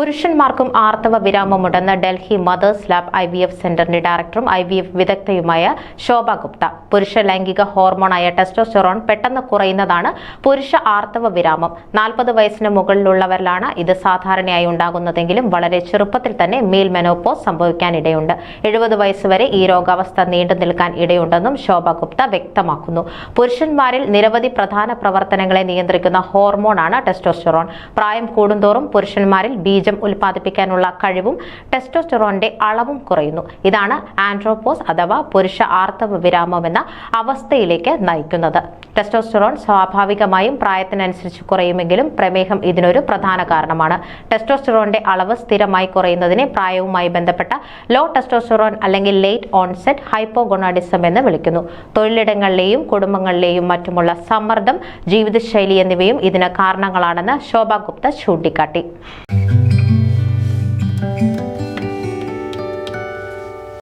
പുരുഷന്മാർക്കും ആർത്തവ വിരാമമുണ്ടെന്ന് Delhi mothers lab I V F സെന്ററിന്റെ ഡയറക്ടറും ഐ വി എഫ് വിദഗ്ധയുമായ ശോഭ ഗുപ്ത. പുരുഷ ലൈംഗിക ഹോർമോണായ ടെസ്റ്റോസ്റ്റെറോൺ പെട്ടെന്ന് കുറയുന്നതാണ് പുരുഷ ആർത്തവ വിരാമം. നാൽപ്പത് വയസ്സിന് മുകളിലുള്ളവരിലാണ് ഇത് സാധാരണയായി ഉണ്ടാകുന്നതെങ്കിലും വളരെ ചെറുപ്പത്തിൽ തന്നെ മേൽ മെനോപോസ് സംഭവിക്കാനിടയുണ്ട്. എഴുപത് വയസ്സ് വരെ ഈ രോഗാവസ്ഥ നീണ്ടു നിൽക്കാൻ ഇടയുണ്ടെന്നും ശോഭ ഗുപ്ത വ്യക്തമാക്കുന്നു. പുരുഷന്മാരിൽ നിരവധി പ്രധാന പ്രവർത്തനങ്ങളെ നിയന്ത്രിക്കുന്ന ഹോർമോണാണ് ടെസ്റ്റോസ്റ്റെറോൺ. പ്രായം കൂടുന്തോറും പുരുഷന്മാരിൽ ബീജം ഉൽപ്പാദിപ്പിക്കാനുള്ള കഴിവും ടെസ്റ്റോസ്റ്ററോണിന്റെ അളവും കുറയുന്നു. ഇതാണ് ആൻഡ്രോപോസ് അഥവാ പുരുഷ ആർത്തവ വിരാമം എന്ന അവസ്ഥയിലേക്ക് നയിക്കുന്നത്. ടെസ്റ്റോസ്റ്ററോൺ സ്വാഭാവികമായും പ്രായത്തിനനുസരിച്ച് കുറയുമെങ്കിലും പ്രമേഹം ഇതിനൊരു പ്രധാന കാരണമാണ്. ടെസ്റ്റോസ്റ്റെറോണിന്റെ അളവ് സ്ഥിരമായി കുറയുന്നതിനെ പ്രായവുമായി ബന്ധപ്പെട്ട ലോ ടെസ്റ്റോസ്റ്ററോൺ അല്ലെങ്കിൽ ലേറ്റ് ഓൺസെറ്റ് ഹൈപ്പോഗൊണാഡിസം എന്ന് വിളിക്കുന്നു. തൊഴിലിടങ്ങളിലെയും കുടുംബങ്ങളിലെയും മറ്റുമുള്ള സമ്മർദ്ദം ജീവിതശൈലി എന്നിവയും ഇതിന് കാരണങ്ങളാണെന്ന് ശോഭ ഗുപ്ത ചൂണ്ടിക്കാട്ടി.